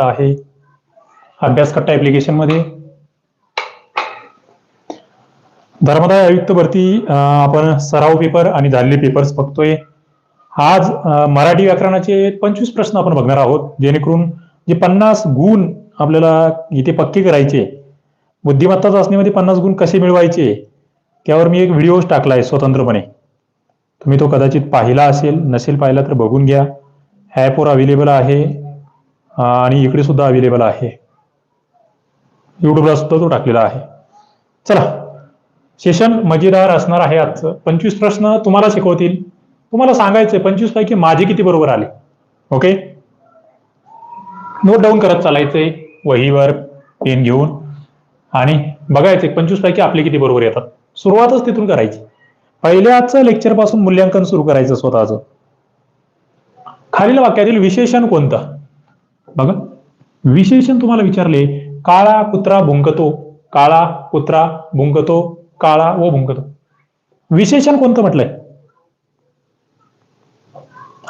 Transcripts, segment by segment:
आहे अभ्यास कट्टा ऍप्लिकेशनमध्ये. धर्मदाय आयुक्त भरती आपण सराव पेपर आणि झालेले पेपर्स बघतोय. आज मराठी व्याकरणाचे पंचवीस प्रश्न आपण बघणार आहोत. जेणेकरून जे पन्नास गुण आपल्याला इथे पक्के करायचे बुद्धिमत्ता चाचणीमध्ये पन्नास गुण कसे मिळवायचे त्यावर मी एक व्हिडिओ टाकला आहे स्वतंत्रपणे. तुम्ही तो कदाचित पाहिला असेल नसेल पाहिला तर बघून घ्या. ॲपवर अवेलेबल आहे. आणि इकडे सुद्धा अवेलेबल आहे. युट्यूबला सुद्धा तो टाकलेला आहे. चला सेशन मजेदार असणार आहे आजचं. पंचवीस प्रश्न तुम्हाला शिकवतील. तुम्हाला सांगायचे पंचवीस पैकी माझे किती बरोबर आले? ओके नोट डाऊन करत चालायचंय वहीवर पेन घेऊन. आणि बघायचे पंचवीस पैकी आपले किती बरोबर येतात. सुरुवातच तिथून करायची. पहिल्याचं लेक्चरपासून मूल्यांकन सुरू करायचं स्वतःचं. खालील वाक्यातील विशेषण कोणतं? बघा विशेषण तुम्हाला विचारले काळा कुत्रा भुंकतो काळा कुत्रा भुंकतो काळा व भुंकतो. विशेषण कोणतं म्हटलंय?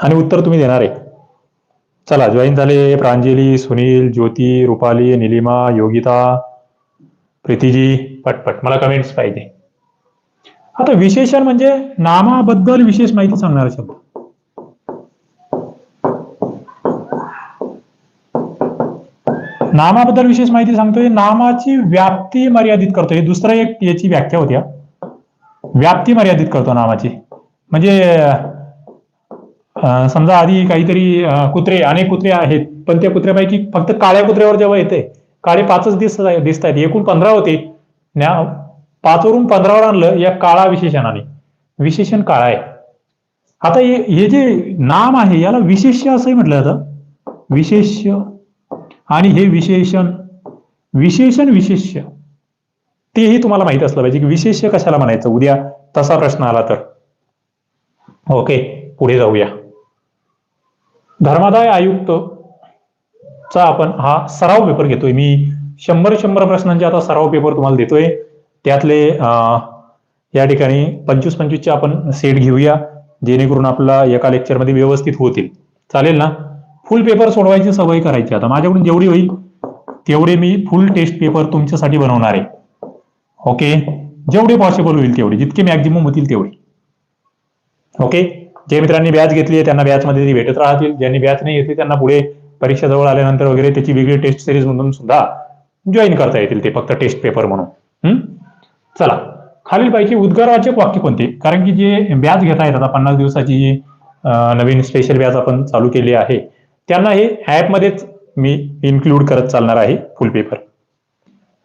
आणि उत्तर तुम्ही देणार. आहे चला जॉईन झाले प्रांजली सुनील ज्योती रुपाली निलिमा योगिता प्रीतीजी पटपट मला कमेंट्स पाहिजे. आता विशेषण म्हणजे नामाबद्दल विशेष माहिती सांगणारा शब्द. नामाबद्दल विशेष माहिती सांगतोय. नामाची व्याप्ती मर्यादित करतो हे दुसरं एक याची व्याख्या होती व्याप्ती मर्यादित करतो नामाची. म्हणजे समजा आधी काहीतरी कुत्रे अनेक कुत्रे आहेत पण त्या कुत्र्यापैकी फक्त काळ्या कुत्र्यावर जेव्हा येते काळे पाचच दिसत दिसत आहेत. एकूण पंधरा होते. ना पाचवरून पंधरावर आणलं या काळा विशेषणाने. विशेषण काळा आहे. आता हे हे जे नाम आहे याला विशेष्य असंही म्हटलं जातं. विशेष्य आणि हे विशेषण विशेषण विशेष्य तेही तुम्हाला माहीत असलं पाहिजे की विशेष्य कशाला म्हणायचं? उद्या तसा प्रश्न आला तर. ओके पुढे जाऊया. धर्मादाय आयुक्त चा आपण हा सराव पेपर घेतोय. मी शंभर शंभर प्रश्नांचे आता सराव पेपर तुम्हाला देतोय. त्यातले या ठिकाणी पंचवीस पंचवीसचे आपण सेट घेऊया जेणेकरून आपला एका लेक्चरमध्ये व्यवस्थित होतील. चालेल ना? फुल पेपर सोडवायची सवय करायची. आता माझ्याकडून जेवढी होईल तेवढे मी फुल टेस्ट पेपर तुमच्यासाठी बनवणार आहे. ओके जेवढे पॉसिबल होईल तेवढे. जितके मॅक्झिमम होतील तेवढे. ओके जे मित्रांनी बॅच घेतली आहे त्यांना बॅचमध्ये ती भेटत राहतील. ज्यांनी बॅच नाही घेतली त्यांना पुढे परीक्षा जवळ आल्यानंतर वगैरे त्याची वेगळी टेस्ट सिरीज मधून सुद्धा जॉईन करता येतील. ते फक्त टेस्ट पेपर म्हणून. हम्म? चला. खालीलपैकी उद्गाराचे वाक्य कोणते? कारण की जे बॅच घेता येतात आता पन्नास दिवसाची नवीन स्पेशल बॅच आपण चालू केली आहे. त्यांना हे ऍपमध्येच मी इन्क्लूड करत चालणार आहे फुल पेपर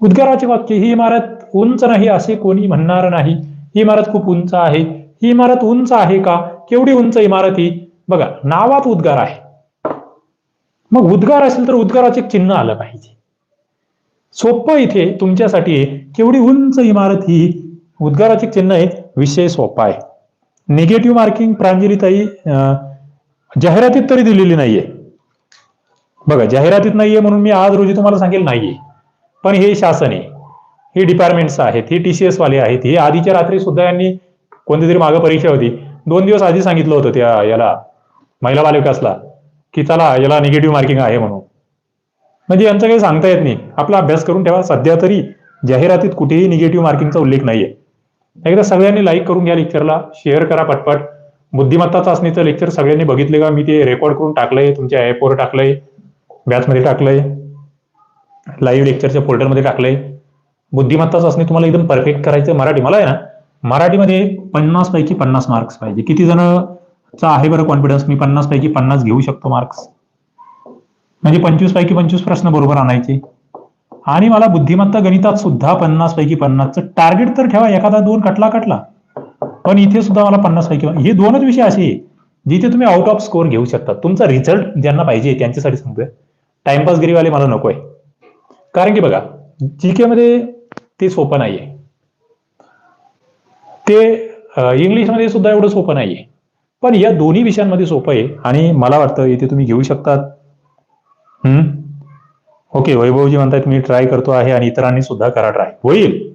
उद्गाराचे वाक्य ही इमारत उंच नाही असे कोणी म्हणणार नाही. ही इमारत खूप उंच आहे. ही इमारत उंच आहे का? केवढी उंच इमारत ही? बघा नावात उद्गार आहे. मग उद्गार असेल तर उद्गाराचे चिन्ह आलं पाहिजे. सोपं इथे तुमच्यासाठी केवढी उंच इमारत ही? उद्गाराचे चिन्ह आहे विषय सोपा आहे. निगेटिव्ह मार्किंग प्रांजलीताई जाहिरातीत तरी दिलेली नाहीये. बघा जाहिरातीत नाहीये म्हणून मी आज रोजी तुम्हाला सांगेल नाहीये. पण हे शासन आहे हे डिपार्टमेंट्स आहेत हे टीसीएस वाले आहेत हे आधीच्या रात्री सुद्धा यांनी कोणती तरी मागं परीक्षा होती. दोन दिवस आधी सांगितलं होतं त्या याला महिला बालविकासला की चला याला निगेटिव्ह मार्किंग आहे म्हणून. म्हणजे यांचं काही सांगता येत नाही. आपला अभ्यास करून ठेवा. सध्या तरी जाहिरातीत कुठेही निगेटिव्ह मार्किंगचा उल्लेख नाहीये. एकदा सगळ्यांनी लाईक करून घ्या लेक्चरला शेअर करा पटपट. बुद्धिमत्ता चाचणीचं लेक्चर सगळ्यांनी बघितले का? मी ते रेकॉर्ड करून टाकलंय तुमच्या ऍपवर टाकलंय. बॅचमध्ये टाकलंय. लाईव्ह लेक्चरच्या फोल्डरमध्ये टाकलंय. बुद्धिमत्ता चाचणी तुम्हाला एकदम परफेक्ट करायचं मराठी मला आहे ना मराठीमध्ये पन्नास पैकी पन्नास मार्क्स पाहिजे. किती जणचा आहे बरं कॉन्फिडन्स मी पन्नास पैकी पन्नास घेऊ शकतो मार्क्स म्हणजे पंचवीस पैकी पंचवीस प्रश्न बरोबर आणायचे. आणि मला बुद्धिमत्ता गणितात सुद्धा पन्नास पैकी पन्नासचं टार्गेट तर ठेवा एखादा दोन कटला कटला. पण इथे सुद्धा मला पन्नास पैकी हे दोनच विषय असे जिथे तुम्ही आउट ऑफ स्कोर घेऊ शकता. तुमचा रिझल्ट ज्यांना पाहिजे त्यांच्यासाठी सांगतोय. टाइमपासगिरीवाले मला नकोय. कारण की बघा जीके मध्ये ते सोपं नाहीये. ते इंग्लिशमध्ये सुद्धा एवढं सोपं नाहीये. पण या दोन्ही विषयांमध्ये सोपं आहे आणि मला वाटतं इथे तुम्ही घेऊ शकतात. हम्म? ओके वैभवजी म्हणतायत मी ट्राय करतो आहे आणि इतरांनी सुद्धा करा ट्राय होईल.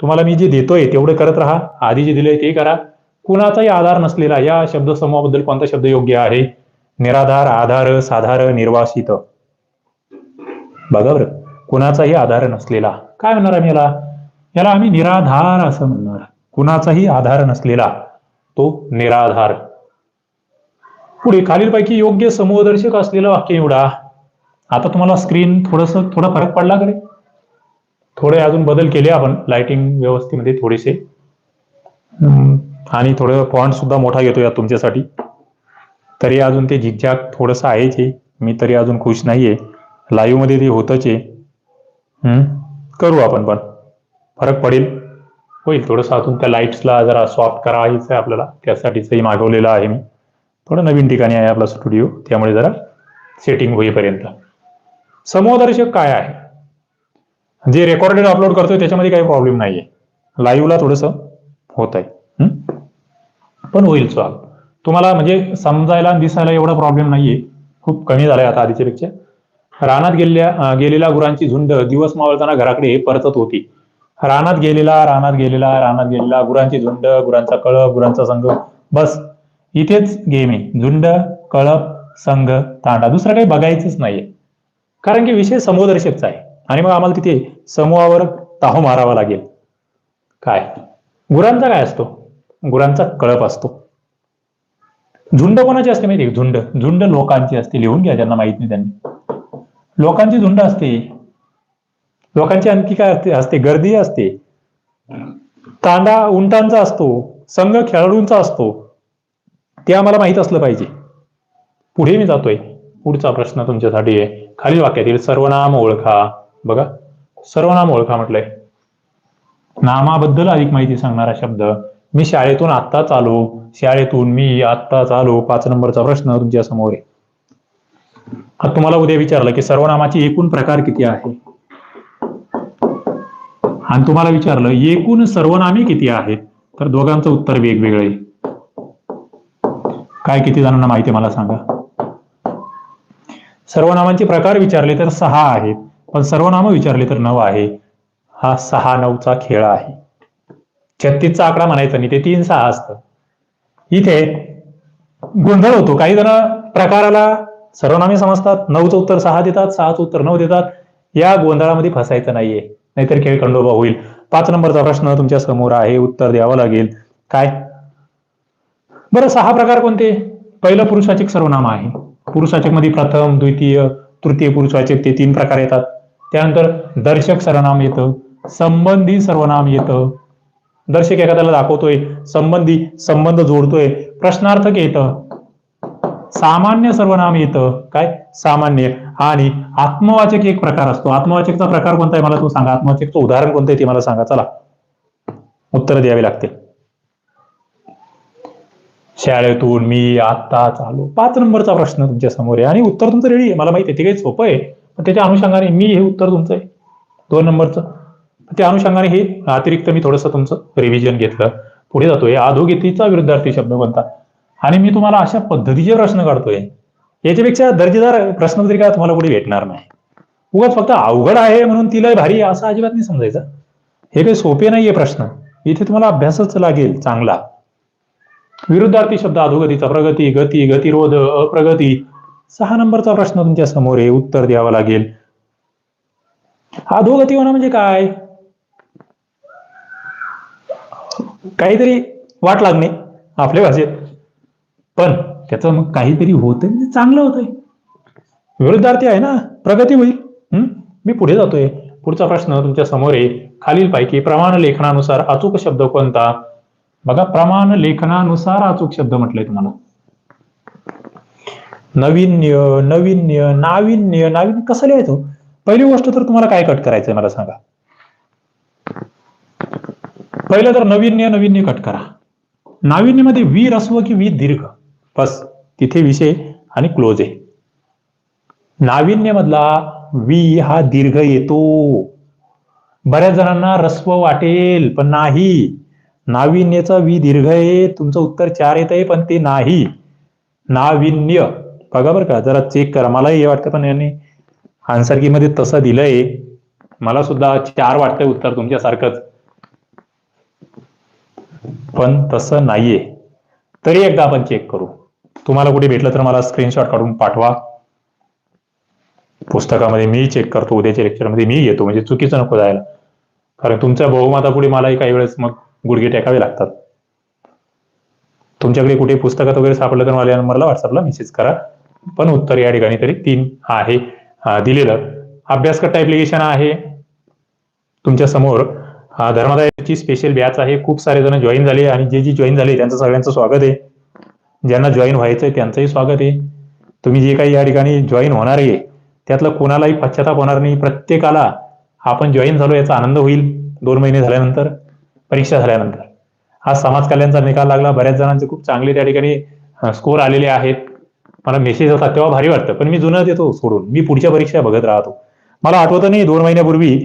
तुम्हाला मी जे देतोय तेवढं करत राहा. आधी जे दिलंय ते करा. कुणाचाही आधार नसलेला या शब्दसमूहाबद्दल कोणता शब्द योग्य आहे? निराधार आधार साधार निर्वासित. बघा बरं कुणाचाही आधार नसलेला. काय म्हणणार आम्ही याला? याला आम्ही निराधार असं म्हणणार. कुणाचाही आधार नसलेला तो निराधार. पुढे खालीलपैकी योग्य समूहदर्शक असलेलं वाक्य निवडा. आता तुम्हाला स्क्रीन थोडस थोडा फरक पडला करे थोडे अजून बदल केले आपण लाइटिंग व्यवस्थेमध्ये थोडेसे. आणि थोडं फॉन्ट सुद्धा मोठा घेतो या तुमच्यासाठी. तरी अजून ते झिकझॅक थोडंसं आहेच आहे मी तरी अजून खुश नाहीये. लाईव्हमध्ये ते होतच आहे. करू आपण पण. फरक पडेल. होईल थोडंसं अजून त्या लाईट्सला जरा सॉफ्ट करायचं आहे आपल्याला. त्यासाठीचंही मागवलेलं आहे मी. थोडं नवीन ठिकाणी आहे आपला स्टुडिओ त्यामुळे जरा सेटिंग होईपर्यंत. समूहदर्शक काय आहे? जे रेकॉर्डेड अपलोड करतोय त्याच्यामध्ये काही प्रॉब्लेम नाहीये. लाईव्हला थोडंसं होत आहे. पण होईल सॉल्व तुम्हाला म्हणजे समजायला दिसायला एवढा प्रॉब्लेम नाहीये. खूप कमी झालाय आता आधीच्या पेक्षा रानात गेलेल्या गेलेल्या गुरांची झुंड दिवस मावळताना घराकडे परतत होती. रानात गेलेला रानात गेलेला रानात गेलेला गुरांची झुंड गुरांचा कळप गुरांचा संघ बस. इथेच गेम. आहे झुंड कळप संघ तांडा. दुसरं काही बघायचंच नाहीये. कारण की विषय समूहदर्शकचा आहे. आणि मग आम्हाला तिथे समूहावर ताहो मारावा लागेल. काय? गुरांचा काय असतो? गुरांचा कळप असतो. झुंड कोणाची असते माहिती झुंड. झुंड लोकांची असते. लिहून घ्या ज्यांना माहीत नाही त्यांनी. लोकांची झुंड असते. लोकांची आणखी काय असते? असते गर्दी असते. तांडा उंटांचा असतो संघ खेळाडूंचा असतो. ते आम्हाला माहीत असलं पाहिजे. पुढे मी जातोय. पुढचा प्रश्न तुमच्यासाठी आहे. खालील वाक्यातील सर्वनाम ओळखा. बघा. सर्वनाम ओळखा म्हटलंय. नामाबद्दल अधिक माहिती सांगणारा शब्द. मी शाळेतून आत्ताच आलो. शाळेतून मी आत्ताच आलो. पाच नंबरचा प्रश्न तुमच्यासमोर आहे. आता तुम्हाला उद्या विचारलं की सर्वनामाचे एकूण प्रकार किती आहे? आणि तुम्हाला विचारलं एकूण सर्वनामे किती आहेत? तर दोघांचं उत्तर वेगवेगळं. आहे काय किती जणांना माहिती मला सांगा? सर्वनामांचे प्रकार विचारले तर सहा आहेत पण सर्वनाम विचारले तर नऊ आहे. हा सहा नऊचा खेळ आहे. छत्तीसचा आकडा म्हणायचा नाही ते तीन सहा असतं. इथे गोंधळ होतो. काही जण प्रकाराला सर्वनामे समजतात नऊचं उत्तर सहा देतात सहाचं उत्तर नऊ देतात. या गोंधळामध्ये फसायचं नाहीये. नाहीतर खेळ खंडोबा होईल. पाच नंबरचा प्रश्न तुमच्यासमोर आहे उत्तर द्यावं लागेल. काय? बरं सहा प्रकार कोणते? पहिलं पुरुषवाचक सर्वनाम आहे. पुरुषवाचकमध्ये प्रथम द्वितीय तृतीय पुरुषवाचक ते तीन प्रकार येतात. त्यानंतर दर्शक सर्वनाम येतं. संबंधी सर्वनाम येतं. दर्शक एखाद्याला दाखवतोय संबंधी संबंध जोडतोय प्रश्नार्थक येतं. सामान्य सर्वनाम येतं. काय? सामान्य. आणि आत्मवाचक एक प्रकार असतो. आत्मवाचकचा प्रकार कोणता आहे मला तू सांगा. आत्मवाचकचं उदाहरण कोणतं आहे ते मला सांगा. चला. उत्तर द्यावी लागतील शाळेतून मी आता चालू. पाच नंबरचा प्रश्न तुमच्यासमोर आहे. आणि उत्तर तुमचं रेडी आहे. मला माहिती आहे ते काही सोपं आहे. पण त्याच्या अनुषंगाने मी हे उत्तर तुमचं आहे. दोन नंबरचं. त्या अनुषंगाने हे अतिरिक्त मी थोडंसं तुमचं रिव्हिजन घेतलं. पुढे जातोय. अधोगतीचा विरुद्धार्थी शब्द कोणता? आणि मी तुम्हाला अशा पद्धतीचे प्रश्न काढतोय. याच्यापेक्षा दर्जेदार प्रश्नपत्रिका तुम्हाला कुठे भेटणार नाही. उगाच फक्त अवघड आहे म्हणून तिला भारी असं अजिबात नाही समजायचं. हे काही सोपे नाहीये प्रश्न. इथे तुम्हाला अभ्यासच लागेल चांगला. विरुद्धार्थी शब्द अधोगतीचा प्रगती गती गतिरोध अप्रगती. सहा नंबरचा प्रश्न तुमच्यासमोर आहे उत्तर द्यावं लागेल. अधोगती होणं म्हणजे काय? काहीतरी वाट लागणे आपल्या भाषेत. पण त्याचं मग काहीतरी होतंय म्हणजे चांगलं होतंय. विरुद्धार्थी आहे ना प्रगती होईल. हम्म? मी पुढे जातोय. पुढचा प्रश्न तुमच्यासमोर आहे. खालीलपैकी प्रमाण लेखनानुसार अचूक शब्द कोणता? बघा प्रमाण लेखनानुसार अचूक शब्द म्हटलंय तुम्हाला. नवीन्य नवीन्य नाविन्य नाविन्य कसं लिहायचं? पहिली गोष्ट तर तुम्हाला काय कट करायचंय मला सांगा. पहिलं तर नवीन्य नवीन्य कट करा. नाविन्यमध्ये वी रस्व की वी दीर्घ. बस तिथे विषय आणि क्लोज आहे. नाविन्य मधला वी हा दीर्घ येतो. बऱ्याच जणांना रस्व वाटेल पण नाही. नाविन्यचा वी दीर्घ आहे तुमचं उत्तर चार येत आहे पण ते नाही. नाविन्य. बघा बरं का जरा चेक करा. मलाही हे वाटतं पण यांनी आन्सर की मध्ये तसं दिलंय. मला सुद्धा चार वाटतंय उत्तर तुमच्यासारखंच. पण तसं नाहीये. तरी एकदा आपण चेक करू. तुम्हाला कुठे भेटलं तर मला स्क्रीनशॉट काढून पाठवा. पुस्तकामध्ये मी चेक करतो उद्याच्या लेक्चरमध्ये मी येतो म्हणजे चुकीचं नको जायला. कारण तुमच्या बहुमतापुढे मलाही काही वेळेस मग गुडघे टेकावे लागतात. तुमच्याकडे कुठे पुस्तकात वगैरे सापडलं तर मला नंबरला व्हॉट्सअपला मेसेज करा. पण उत्तर या ठिकाणी तरी तीन आहे. दिलेलं. अभ्यासकट ऍप्लिकेशन आहे. तुमच्यासमोर अं, धर्मादायाची स्पेशल बॅच आहे. खूप सारे जण जॉईन झाले आणि जे जे जॉईन झाले त्यांचं सगळ्यांचं स्वागत आहे. ज्यांना जॉईन व्हायचंय त्यांचंही स्वागत आहे. तुम्ही जे काही या ठिकाणी जॉईन होणार आहे त्यातलं कोणालाही पश्चाताप होणार नाही. प्रत्येकाला आपण जॉईन झालो याचा आनंद होईल दोन महिने झाल्यानंतर परीक्षा झाल्यानंतर. हा समाज कल्याणचा निकाल लागला. बऱ्याच जणांचे खूप चांगले त्या ठिकाणी स्कोर आलेले आहेत. मला मेसेज होता तेव्हा भारी वाटतं. पण मी जुनं देतो सोडून. मी पुढच्या परीक्षा बघत राहतो. मला आठवतं नाही दोन महिन्यापूर्वी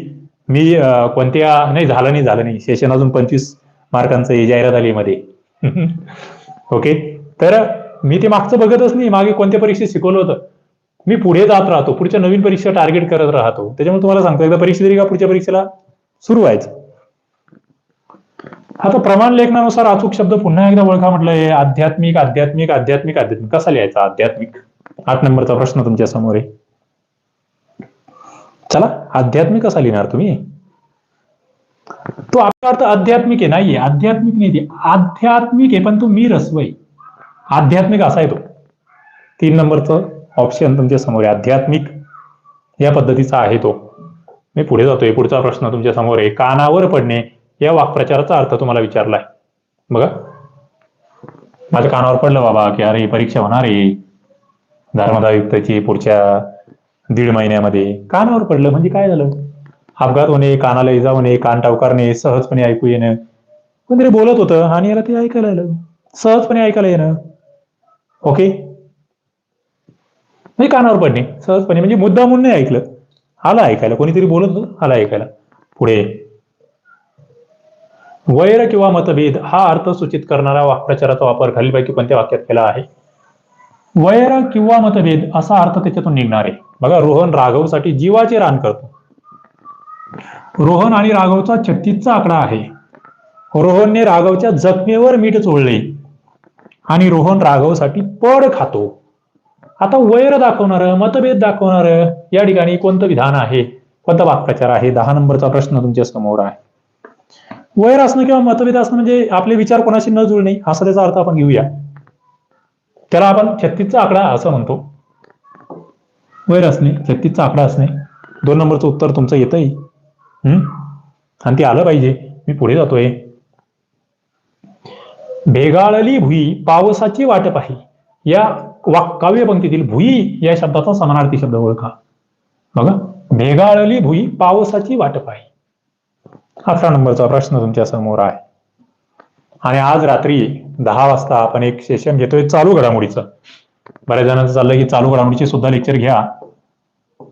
मी कोणत्या नाही झालं नाही झालं नाही. सेशन अजून पंचवीस मार्कांचं जाहिरात आली मध्ये. ओके तर मी ते मागचं बघतच नाही. मागे कोणत्या परीक्षेत शिकवलं होतं? मी पुढे जात राहतो. पुढच्या नवीन परीक्षा टार्गेट करत राहतो. त्याच्यामुळे तुम्हाला सांगतो एकदा परीक्षा दिली का पुढच्या परीक्षेला? सुरू व्हायचं. आता प्रमाण लेखनानुसार अचूक शब्द पुन्हा एकदा ओळखा म्हटलंय आध्यात्मिक आध्यात्मिक आध्यात्मिक आध्यात्मिक. कसा लिहायचा? आध्यात्मिक. आठ नंबरचा प्रश्न तुमच्यासमोर आहे. चला आध्यात्मिक कसा लिहिणार तुम्ही? तो आपला अर्थ आध्यात्मिक आहे नाहीये. आध्यात्मिक नाही ते. आध्यात्मिक आहे पण तो मी रस्व आहे आध्यात्मिक असा आहे तो तीन नंबरचं ऑप्शन तुमच्यासमोर आहे आध्यात्मिक. या पद्धतीचा आहे तो. मी पुढे जातोय. पुढचा प्रश्न तुमच्यासमोर आहे. कानावर पडणे या वाक्प्रचाराचा अर्थ तुम्हाला विचारलाय. बघा. माझ्या कानावर पडलं बाबा की अरे परीक्षा होणार आहे. धर्मदायुक्तची पुढच्या दीड महिन्यामध्ये. कानावर पडलं. म्हणजे काय झालं? अपघात होणे कानाला इजा होणे कान टावकारणे सहजपणे ऐकू येणं. कोणतरी बोलत होतं आणि याला ते ऐकायला आलं. सहजपणे ऐकायला येणं. ओके? नाही कानावर पडणे सहजपणे. म्हणजे मुद्दा म्हणून नाही ऐकलं. आलं ऐकायला. कोणीतरी बोलत होतं ऐकायला. पुढे. वैर किंवा मतभेद हा अर्थ सूचित करणारा वाक्प्रचाराचा वापर खालीलपैकी कोणत्या वाक्यात केला आहे? वैर किंवा मतभेद असा अर्थ त्याच्यातून निघणार आहे. बघा रोहन राघवसाठी जीवाचे रान करतो. रोहन आणि राघवचा छत्तीसचा आकडा आहे. रोहनने राघवच्या जखमेवर मीठ चोळले. आणि रोहन राघवसाठी पड खातो. आता वैर दाखवणार मतभेद दाखवणार या ठिकाणी कोणतं विधान आहे? कोणता वाक्प्रचार आहे? दहा नंबरचा प्रश्न तुमच्यासमोर आहे. वैर असणं किंवा मतभेद असणं म्हणजे आपले विचार कोणाशी न जुळणे असा त्याचा अर्थ आपण घेऊया. त्याला आपण छत्तीसचा आकडा असं म्हणतो. वैर असणे छत्तीसचा आकडा असणे. दोन नंबरचं उत्तर तुमचं येतंय. हम्म आणि ते आलं पाहिजे. मी पुढे जातोय. भेगाळली भुई पावसाची वाट पाही. या वाक काव्य पंक्तीतील भुई या शब्दाचा समानार्थी शब्द ओळखा. बघा भेगाळली भुई पावसाची वाट पाही. अठरा नंबरचा प्रश्न तुमच्यासमोर आहे. आणि आज रात्री दहा वाजता आपण एक सेशन घेतोय चालू घडामोडीचं. बऱ्याच जणांचं चाललंय की चालू घडामोडीचे सुद्धा लेक्चर घ्या.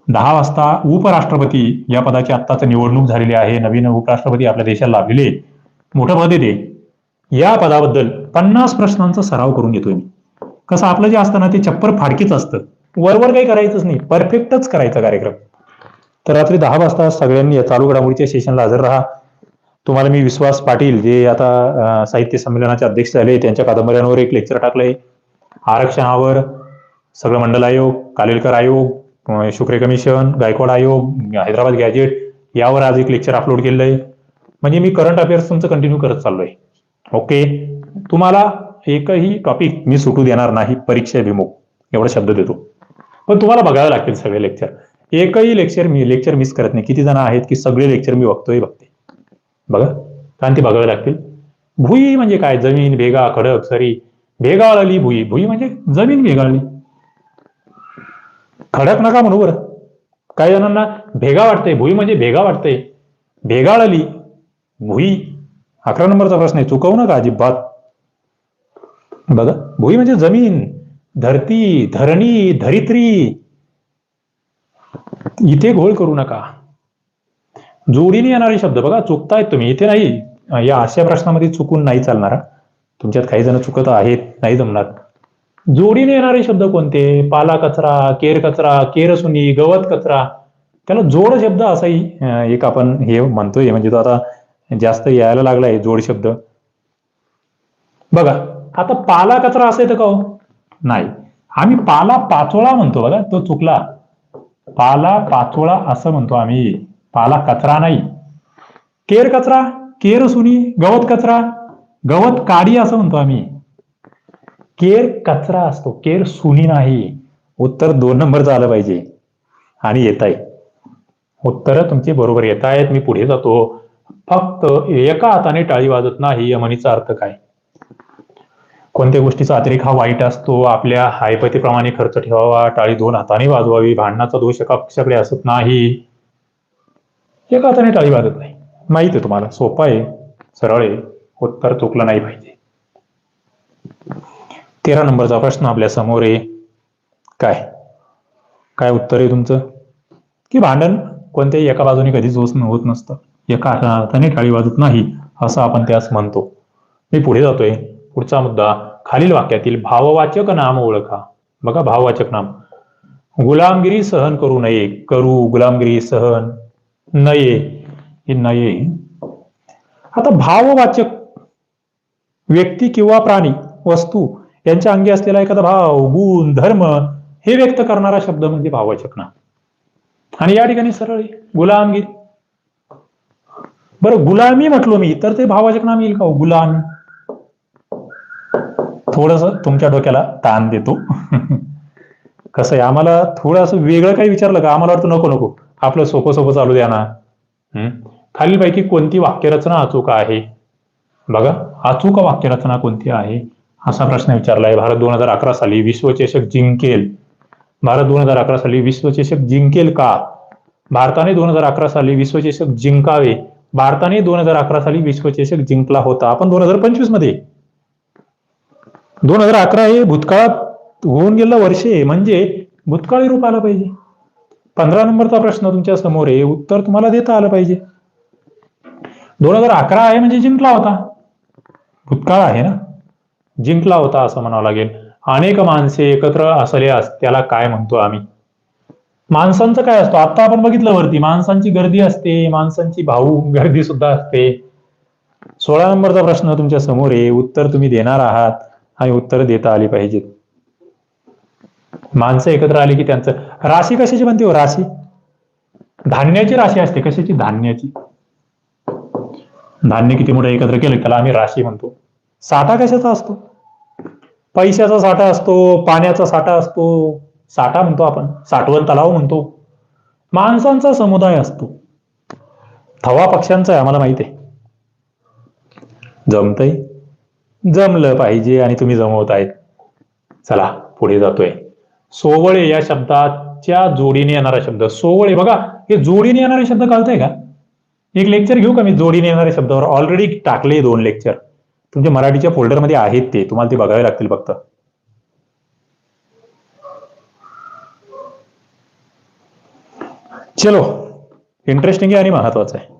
दहा वाजता उपराष्ट्रपती या पदाची आत्ताच निवडणूक झालेली आहे. नवीन उपराष्ट्रपती आपल्या देशाला लाभलेले. मोठं पद येते या पदाबद्दल पन्नास प्रश्नांचा सराव करून घेतोय मी. कसं आपलं जे असतं ना ते चप्पर फाडकीच असतं. वरवर काही करायचंच नाही परफेक्टच करायचा कार्यक्रम. तर रात्री दहा वाजता सगळ्यांनी चालू घडामोडीच्या सेशनला हजर राहा. तुम्हाला मी विश्वास पाटील जे आता साहित्य संमेलनाचे अध्यक्ष झाले त्यांच्या कादंबऱ्यांवर एक लेक्चर टाकलंय. आरक्षणावर सगळं मंडल आयोग कालेलकर आयोग शुक्रे कमिशन गायकवाड आयोग हैदराबाद गॅजेट यावर आज एक लेक्चर अपलोड केलेलं आहे म्हणजे मी करंट अफेअर्स तुमचं कंटिन्यू करत चाललोय. ओके. तुम्हाला एकही टॉपिक मी सुटू देणार नाही परीक्षा विमुख. एवढा शब्द देतो. पण तुम्हाला बघावं लागतील सगळे लेक्चर एकही लेक्चर मी लेक्चर मिस करत नाही. किती जण आहेत की सगळे लेक्चर मी बघतोय बघते. बघा. कारण ते बघावे लागतील. भुई म्हणजे काय? जमीन भेगा खडक सरी. भेगाळली भुई. भुई म्हणजे जमीन भेगाळली खडक नका म्हणू बरं. काही जणांना भेगा वाटतंय. भुई म्हणजे भेगा वाटतंय. भेगाळली भुई अकरा नंबरचा प्रश्न आहे. चुकवू नका अजिबात. बघा भुई म्हणजे जमीन धरती धरणी धरित्री. इथे घोळ करू नका. जोडीने येणारे शब्द बघा चुकतायत तुम्ही. इथे नाही या अशा प्रश्नामध्ये चुकून नाही चालणार. तुमच्यात काही जण चुकत आहेत नाही जमणार. जोडीने येणारे शब्द कोणते? पाला कचरा केर कचरा केरसुनी गवत कचरा. त्याला जोड शब्द असाही एक आपण हे म्हणतोय. म्हणजे तो आता जास्त यायला लागलाय जोड शब्द. बघा आता पाला कचरा असेल येतं का हो? नाही. आम्ही पाला पाचोळा म्हणतो बघा तो चुकला. पाला पाचोळा असं म्हणतो आम्ही. पाला कचरा नाही. केर कचरा केर सुनी गवत कचरा गवत काडी असं म्हणतो आम्ही. केर कचरा असतो केर सुनी नाही. उत्तर दोन नंबरचं आलं पाहिजे. आणि येत आहे उत्तर तुमची बरोबर येत आहेत मी पुढे जातो. फक्त एका हाताने टाळी वाजत नाही या म्हणीचा अर्थ काय? कोणत्या गोष्टीचा अतिरेक हा वाईट असतो? आपल्या हायपतीप्रमाणे खर्च ठेवावा टाळी दोन हाताने वाजवावी भांडणाचा दोष एका पक्षाकडे असत नाही. एका हाताने टाळी वाजत नाही. माहीत आहे तुम्हाला सोपा आहे सरळ आहे उत्तर चुकलं नाही पाहिजे. तेरा नंबरचा प्रश्न आपल्यासमोर आहे. काय? काय उत्तर आहे तुमचं? की भांडण कोणत्याही एका बाजूने कधीच होत होत नसतं. एका हाताने टाळी वाजत नाही असं आपण त्यास म्हणतो. मी पुढे जातोय. पुढचा मुद्दा खालील वाक्यातील भाववाचक नाम ओळखा. बघा भाववाचक नाम. गुलामगिरी सहन करू नये. करू गुलामगिरी सहन नये. हे नये. आता भाववाचक व्यक्ती किंवा प्राणी वस्तू यांच्या अंगी असलेला एखादा भाव गुण धर्म हे व्यक्त करणारा शब्द म्हणजे भाववाचक नाम. आणि या ठिकाणी सरळ आहे, गुलामगिरी बरं गुलामी म्हटलो मी तर ते भाववाचक नाम येईल का हो? गुलाम. थोडस तुमच्या डोक्याला ताण देतो. कसं आहे आम्हाला थोडंसं वेगळं काही विचारलं का? आम्हाला वाटतं नको नको. आपलं सोपं सोपं चालू द्या ना. खालीलपैकी कोणती वाक्यरचना अचूक आहे? बघा अचूक वाक्यरचना कोणती आहे? असा प्रश्न विचारलाय भारत दोन हजार अकरा साली विश्वचषक जिंकेल. भारत दोन हजार अकरा साली विश्वचषक जिंकेल का? भारताने दोन हजार अकरा साली विश्वचषक जिंकावे. भारताने दोन हजार अकरा साली विश्वचषक जिंकला होता. आपण दोन हजार पंचवीसमध्ये दोन हजार अकरा हे भूतकाळात होऊन गेलं वर्षे म्हणजे भूतकाळी रूप आलं पाहिजे. पंधरा नंबरचा प्रश्न तुमच्यासमोर आहे. उत्तर तुम्हाला देता आलं पाहिजे. दोन हजार अकरा आहे म्हणजे जिंकला होता. भूतकाळ आहे ना? जिंकला होता असं म्हणावं लागेल. अनेक माणसे एकत्र असल्यास त्याला काय म्हणतो आम्ही? माणसांचं काय असतो? आता आपण बघितलं वरती माणसांची गर्दी असते माणसांची भाऊ गर्दी सुद्धा असते. सोळा नंबरचा प्रश्न तुमच्यासमोर आहे उत्तर तुम्ही देणार आहात आणि उत्तर देता आली पाहिजेत. माणसं एकत्र आली की त्यांचं राशी कशाची म्हणते हो? राशी? धान्याची राशी असते. कशाची? धान्याची. धान्य किती मोठं एकत्र केलं त्याला आम्ही राशी म्हणतो. साठा कशाचा असतो? पैशाचा साठा असतो पाण्याचा साठा असतो साठा म्हणतो आपण साठवण तलाव म्हणतो. माणसांचा समुदाय असतो. थवा पक्ष्यांचा आहे आम्हाला माहिती आहे. जमतय? जमलं पाहिजे आणि तुम्ही जमवत आहेत. चला पुढे जातोय. सोवळे या शब्दाच्या जोडीने येणारा शब्द. सोवळे बघा हे जोडीने येणारे शब्द कळतंय का? एक लेक्चर घेऊ का मी? जोडीने येणाऱ्या शब्दावर? ऑलरेडी टाकले दोन लेक्चर तुमच्या मराठीच्या फोल्डरमध्ये आहेत ते. तुम्हाला ते बघावे लागतील फक्त. चलो इंटरेस्टिंग आहे आणि महत्वाचं आहे.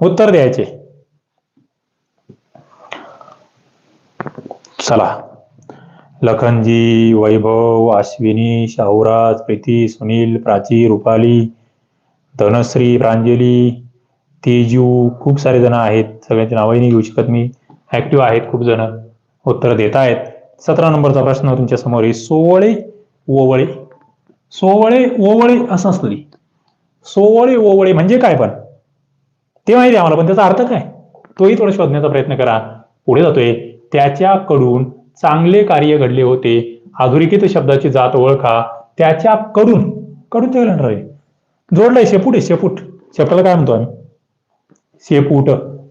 उत्तर द्यायचे. चला. लखनजी वैभव अश्विनी शाहूराज प्रीती सुनील प्राची रुपाली धनश्री प्रांजली तेजू खूप सारे जण आहेत. सगळ्यांची नावही नाही घेऊ शकत मी. ऍक्टिव्ह आहेत खूप जण. उत्तर देत आहेत. सतरा नंबरचा प्रश्न तुमच्यासमोर आहे. सोवळे ओवळे. सोवळे ओवळे असं असतं सोवळे ओवळे म्हणजे काय पण? ते माहिती आम्हाला पण त्याचा अर्थ काय? तोही थोडा शोधण्याचा प्रयत्न करा. पुढे जातोय. त्याच्याकडून चांगले कार्य घडले होते. अधोरेखित शब्दाची जात ओळखा. त्याच्याकडून कडून ते घडणार आहे. जोडलंय शेपूट आहे शेपूट. शेपटाला काय म्हणतो आम्ही? शेपूट.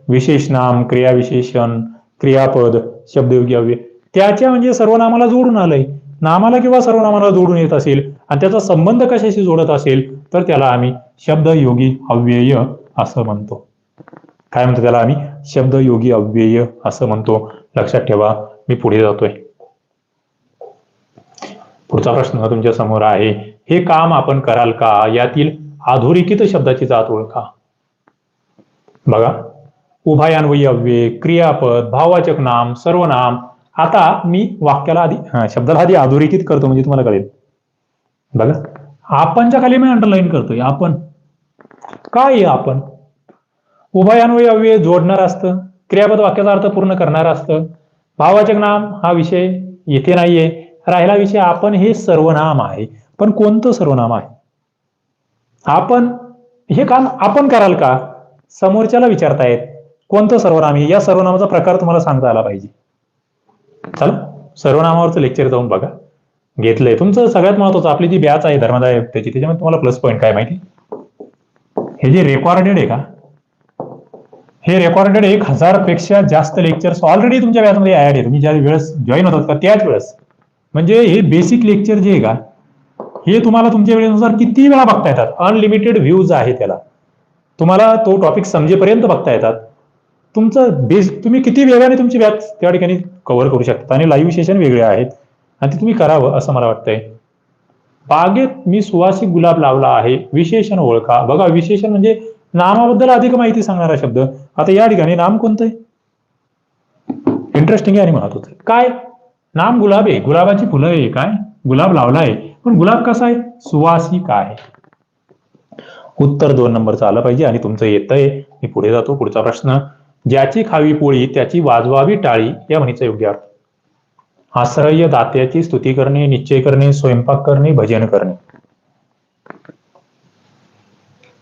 विशेष नाम क्रियाविशेषण क्रियापद शब्दयोगी अव्यय. त्याच्या म्हणजे सर्वनामाला जोडून आलंय. नामाला किंवा सर्वनामाला जोडून येत असेल आणि त्याचा संबंध कशाशी जोडत असेल तर त्याला आम्ही शब्द योगी अव्यय असं म्हणतो. काय म्हणतो त्याला आम्ही? शब्द योगी अव्यय असं म्हणतो. लक्षात ठेवा मी पुढे जातोय. पुढचा प्रश्न तुमच्यासमोर आहे. हे काम आपण कराल का? यातील अधोरेखित शब्दाची जात ओळखा. बघा. उभायान्वयी अव्यय क्रियापद भाववाचक नाम सर्वनाम आता मी वाक्याला आधी शब्दाला आधी अधोरेखित करतो म्हणजे तुम्हाला कळेल. बघा. आपणच्या खाली मी अंडरलाईन करतोय. आपण. काय आपण? उभयान्वयी अव्यय जोडणार असतं. क्रियापद वाक्याचा अर्थ पूर्ण करणार असतं. भावाचक नाम हा विषय येथे नाहीये. राहिला विषय आपण हे सर्वनाम आहे. पण कोणतं सर्वनाम आहे? आपण हे काम आपण कराल का? समोरच्याला विचारतायत. कोणतं सर्वनाम आहे? या सर्वनामाचा प्रकार तुम्हाला सांगता आला पाहिजे. चला सर्वनामावरचं लेक्चर जाऊन बघा. घेतलंय. तुमचं सगळ्यात महत्वाचं आपली जी बॅच आहे धर्मदाय त्याची त्याच्यामध्ये तुम्हाला प्लस पॉईंट काय माहिती? हे जे रेकॉर्डेड आहे का? हे रेकॉर्डेड एक हजारपेक्षा जास्त लेक्चर्स ऑलरेडी तुमच्या बॅचमध्ये ऍड आहे. तुम्ही ज्या वेळेस जॉईन होतात का त्याच वेळेस. म्हणजे हे बेसिक लेक्चर जे आहे का हे तुम्हाला तुमच्या वेळेनुसार किती वेळा बघता येतात? अनलिमिटेड व्ह्यूज आहे त्याला. तुम्हाला तो टॉपिक समजेपर्यंत बघता येतात. तुमचं बेस तुम्ही किती वेगाने तुमची व्याज त्या ठिकाणी कव्हर करू शकता? आणि लाईव्ह सेशन वेगळे आहेत. आणि ते तुम्ही करावं असं मला वाटतंय. बागेत मी सुवासिक गुलाब लावला आहे. विशेषण ओळखा. बघा विशेषण म्हणजे नामाबद्दल अधिक माहिती सांगणारा शब्द. आता या ठिकाणी नाम कोणतं आहे इंटरेस्टिंग आहे आणि म्हणत आहे. काय? नाम गुलाब आहे. गुलाबाची फुलं आहे. काय? गुलाब लावला आहे. पण गुलाब कसा आहे? सुवासिक आहे. उत्तर दोन नंबरचं आलं पाहिजे आणि तुमचं येतंय. मी पुढे जातो. पुढचा प्रश्न. ज्याची खावी पोळी त्याची वाजवावी टाळी या म्हणीचा योग्य अर्थ. आश्रय दात्याची स्तुती करणे निश्चय करणे स्वयंपाक करणे भजन करणे.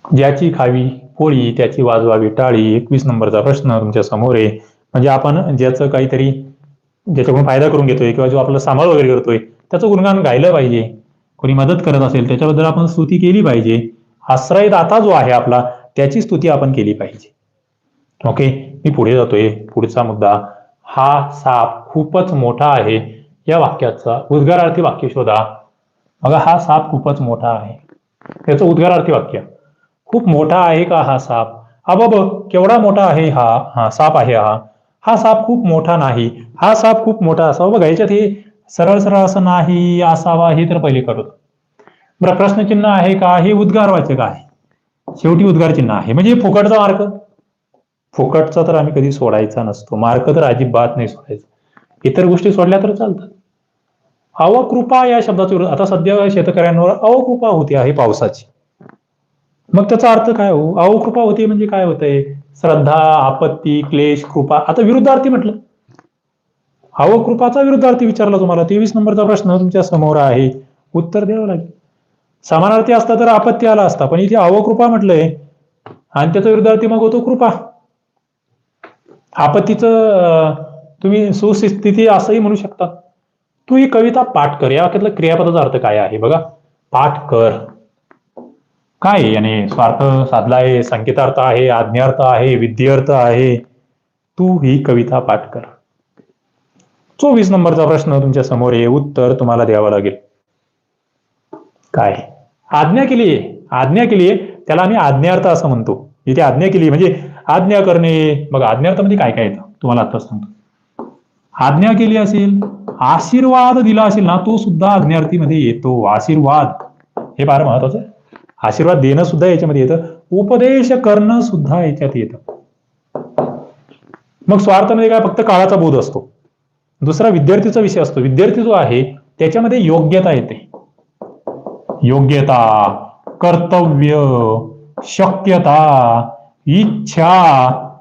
ज्याची खावी पोळी त्याची वाजवावी टाळी एकवीस नंबरचा प्रश्न तुमच्यासमोर आहे. म्हणजे आपण ज्याचं काहीतरी ज्याच्याकडून फायदा करून घेतोय किंवा जो आपला सांभाळ वगैरे करतोय त्याचं गुणगान गायलं पाहिजे. कोणी मदत करत असेल त्याच्याबद्दल आपण स्तुती केली पाहिजे. आश्रयदाता जो आहे आपला त्याची स्तुती आपण केली पाहिजे. ओके मी पुढे जातोय. पुढचा मुद्दा. हा साप खूपच मोठा आहे. या वाक्याचा उद्गारार्थी वाक्य शोधा. बघा हा साप खूपच मोठा आहे. त्याचं उद्गारार्थी वाक्य. खूप मोठा आहे का हा साप? अबाब केवढा मोठा आहे हा? हा साप आहे हा. हा साप खूप मोठा नाही. हा साप खूप मोठा असावा. बघा याच्यात हे सरळ सरळ असं नाही असावा हे तर पहिले करत बरं प्रश्नचिन्ह आहे का? हे उद्गार वाचक आहे. शेवटी उद्गार चिन्ह आहे. म्हणजे फुकटचा मार्ग. फुकटचा तर आम्ही कधी सोडायचा नसतो. मार्क तर अजिबात नाही सोडायचा. इतर गोष्टी सोडल्या तर चालतात. अवकृपा या शब्दाचा आता सध्या शेतकऱ्यांवर अवकृपा होती आहे पावसाची. मग त्याचा अर्थ काय हो? अवकृपा होती म्हणजे काय होतंय? श्रद्धा आपत्ती क्लेश कृपा. आता विरुद्धार्थी म्हटलं. अवकृपाचा विरुद्धार्थी विचारला तुम्हाला. तेवीस नंबरचा प्रश्न तुमच्यासमोर आहे. उत्तर द्यावं लागेल. समानार्थी असता तर आपत्ती आला असता. पण इथे अवकृपा म्हटलंय. आणि त्याचा विरुद्धार्थी मग होतो कृपा. आपत्तीचं तुम्ही सुस्थिती असंही म्हणू शकता. तू ही कविता पाठ कर. या वाक्यातलं क्रियापदाचा अर्थ काय आहे? बघा. पाठ कर. काय याने? स्वार्थ साधला आहे संकेतार्थ आहे आज्ञार्थ आहे विद्यार्थ आहे. तू ही कविता पाठ कर. चोवीस नंबरचा प्रश्न तुमच्यासमोर आहे. उत्तर तुम्हाला द्यावं लागेल. काय? आज्ञा केली आज्ञा केली त्याला आम्ही आज्ञार्थ असं म्हणतो. इथे आज्ञा केली म्हणजे आज्ञा करणे. बघा आज्ञार्थ म्हणजे काय काय येतं? तुम्हाला आता सांगतो. आज्ञा केली असेल आशीर्वाद दिला असेल ना तो सुद्धा आज्ञार्थीमध्ये येतो. आशीर्वाद. हे फार महत्वाचं आहे. आशीर्वाद देणं सुद्धा याच्यामध्ये येतं. उपदेश करणं सुद्धा याच्यात येतं. मग स्वार्थामध्ये काय? फक्त काळाचा बोध असतो. दुसरा विद्यार्थीचा विषय असतो. विद्यार्थी जो आहे त्याच्यामध्ये योग्यता येते. योग्यता कर्तव्य शक्यता इच्छा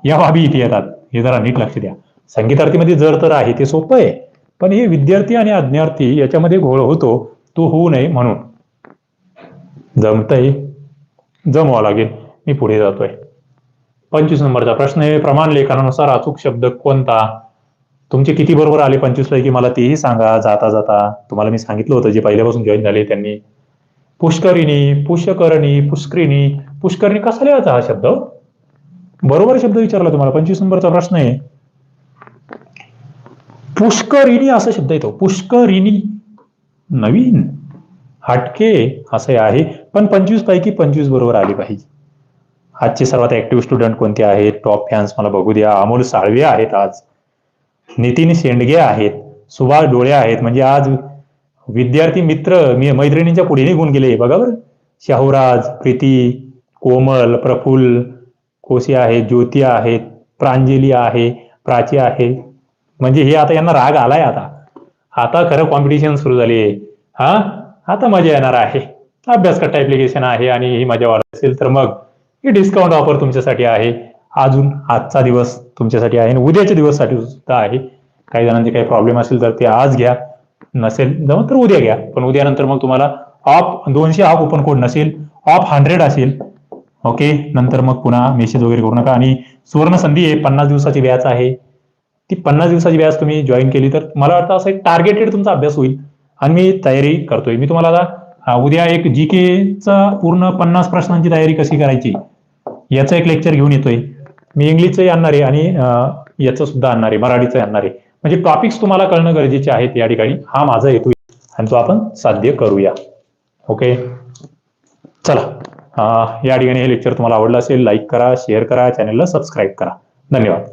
या बाबी इथे येतात. हे जरा नीट लक्ष द्या. संगीतार्थीमध्ये जर तर आहे ते सोपं आहे. पण हे विद्यार्थी आणि अज्ञार्थी याच्यामध्ये घोळ होतो तो होऊ नये म्हणून. जमतंय? जमवावं लागेल. मी पुढे जातोय. पंचवीस नंबरचा प्रश्न आहे. प्रमाण लेखनानुसार अचूक शब्द कोणता? तुमचे किती बरोबर आले पंचवीस पैकी मला तेही सांगा. जाता जाता. तुम्हाला मी सांगितलं होतं जे पहिल्यापासून जॉईन झाले त्यांनी. पुष्करिणी पुष्करणी पुष्करिणी. पुष्करणी कसा लिहायचा हा शब्द? बरोबर शब्द विचारला तुम्हाला पंचवीस नंबरचा प्रश्न आहे. पुष्करिणी असा शब्द येतो. पुष्करिणी. नवीन. हटके असे आहे. पण पंचवीस पैकी पंचवीस बरोबर आली पाहिजे. आजचे सर्वात ऍक्टिव्ह स्टुडंट कोणते आहेत? टॉप फॅन्स मला बघू द्या. अमोल साळवे आहेत आज. नितीन शेंडगे आहेत. सुभाष डोळे आहेत. म्हणजे आज विद्यार्थी मित्र मी मैत्रिणींच्या पुढे निघून गेले. बघा बरं. शाहूराज प्रीती कोमल प्रफुल्ल कोशी आहे ज्योती आहेत प्रांजली आहे प्राची आहे. म्हणजे हे आता यांना राग आलाय आता. आता खरं कॉम्पिटिशन सुरू झाली आहे हा? आता मजा येणार आहे. अभ्यास करता ऍप्लिकेशन आहे आणि ही मजा वाढत असेल तर मग ही डिस्काउंट ऑफर तुमच्यासाठी आहे. अजून आजचा दिवस तुमच्यासाठी आहे आणि उद्याच्या दिवससाठी सुद्धा आहे. काही जणांचे काही प्रॉब्लेम असेल तर ते आज घ्या. नसेल जमत तर उद्या घ्या. पण उद्यानंतर मग तुम्हाला ऑफ दोनशे ऑफ ओपन कोड नसेल ऑफ हंड्रेड असेल ओके नंतर मग पुन्हा मेसेज वगैरे करू नका. आणि सुवर्ण संधी आहे पन्नास दिवसाची व्याज आहे. ती पन्नास दिवसाची व्याज तुम्ही जॉईन केली तर मला वाटतं असं एक टार्गेटेड तुमचा अभ्यास होईल. आणि मी तयारी करतोय. मी तुम्हाला आता उद्या एक जी केचा पूर्ण पन्नास प्रश्नांची तयारी कशी करायची याचं एक लेक्चर घेऊन येतोय. मी इंग्लिशचंही आणणार आहे आणि याचं सुद्धा आणणार आहे. मराठीचं आणणार आहे. म्हणजे टॉपिक्स तुम्हाला कळणं गरजेचे आहेत या ठिकाणी. हा माझा हेतू आहे. आणि तो आपण साध्य करूया. ओके चला. या ठिकाणी हे लेक्चर तुम्हाला आवडलं असेल लाईक करा शेअर करा चॅनलला सबस्क्राईब करा. धन्यवाद.